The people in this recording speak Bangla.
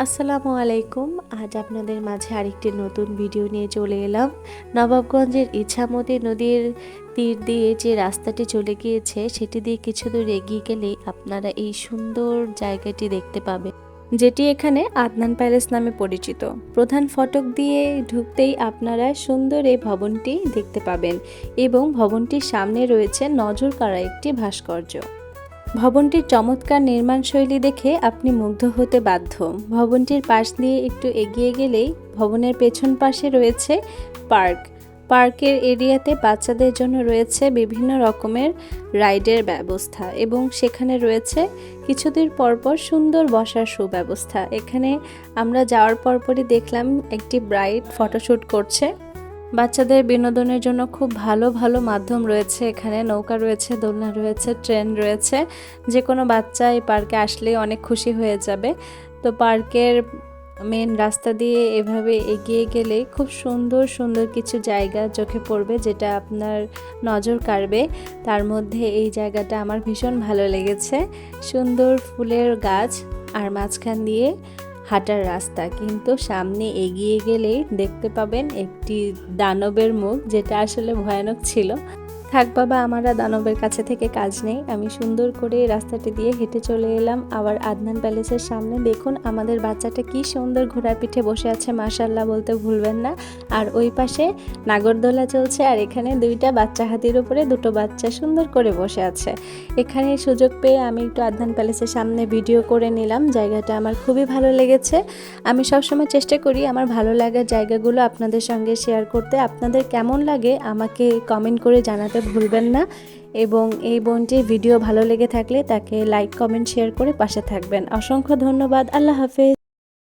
আসসালামু আলাইকুম। আজ আপনাদের মাঝে আরেকটি নতুন ভিডিও নিয়ে চলে এলাম। নবাবগঞ্জের ইছামতি নদীর তীর দিয়ে যে রাস্তাটি চলে গিয়েছে, সেটি দিয়ে কিছু দূর এগিয়ে গেলেই আপনারা এই সুন্দর জায়গাটি দেখতে পাবেন, যেটি এখানে আদনান প্যালেস নামে পরিচিত। প্রধান ফটক দিয়ে ঢুকতেই আপনারা সুন্দর এই ভবনটি দেখতে পাবেন এবং ভবনটির সামনে রয়েছে নজর কাড়া একটি ভাস্কর্য। ভবনটির চমৎকার নির্মাণ শৈলী দেখে আপনি মুগ্ধ হতে বাধ্য। ভবনটির পাশ দিয়ে একটু এগিয়ে গেলেই ভবনের পেছন পাশে রয়েছে পার্ক। পার্কের এরিয়াতে বাচ্চাদের জন্য রয়েছে বিভিন্ন রকমের রাইডের ব্যবস্থা এবং সেখানে রয়েছে কিছুদিন পরপর সুন্দর বসার সুব্যবস্থা। এখানে আমরা যাওয়ার পরপরই দেখলাম একটি ব্রাইড ফটোশ্যুট করছে। বাচ্চাদের বিনোদনের জন্য খুব ভালো ভালো মাধ্যম রয়েছে এখানে। নৌকা রয়েছে, দোলনা রয়েছে, ট্রেন রয়েছে। যে কোনো বাচ্চা এই পার্কে আসলেই অনেক খুশি হয়ে যাবে। তো পার্কের মেন রাস্তা দিয়ে এভাবে এগিয়ে গেলে খুব সুন্দর সুন্দর কিছু জায়গা চোখে পড়বে যেটা আপনার নজর কাড়বে। তার মধ্যে এই জায়গাটা আমার ভীষণ ভালো লেগেছে। সুন্দর ফুলের গাছ আর মাঝখান দিয়ে হাঁটার রাস্তা, কিন্তু সামনে এগিয়ে গেলেই দেখতে পাবেন একটি দানবের মুখ, যেটা আসলে ভয়ানক ছিল। থাক বাবা, আমার দানবের কাছে থেকে কাজ নেই। আমি সুন্দর করে রাস্তাটি দিয়ে হেঁটে চলে এলাম। আবার আদনান প্যালেসের সামনে দেখুন, আমাদের বাচ্চাটা কি সুন্দর ঘোড়ার পিঠে বসে আছে মাশাল্লাহ বলতে ভুলবেন না। আর ওই পাশে নাগরদোলা চলছে, আর এখানে দুইটা বাচ্চা হাতির উপরে দুটো বাচ্চা সুন্দর করে বসে আছে। এখানে সুযোগ পেয়ে আমি একটু আদনান প্যালেসের সামনে ভিডিও করে নিলাম। জায়গাটা আমার খুবই ভালো লেগেছে। আমি সবসময় চেষ্টা করি আমার ভালো লাগার জায়গাগুলো আপনাদের সঙ্গে শেয়ার করতে। আপনাদের কেমন লাগে আমাকে কমেন্ট করে জানাতে ভুলবেন না এবং এই বোনটির ভিডিও ভালো লেগে থাকলে তাকে লাইক কমেন্ট শেয়ার করে পাশে থাকবেন। অসংখ্য ধন্যবাদ। আল্লাহ হাফেজ।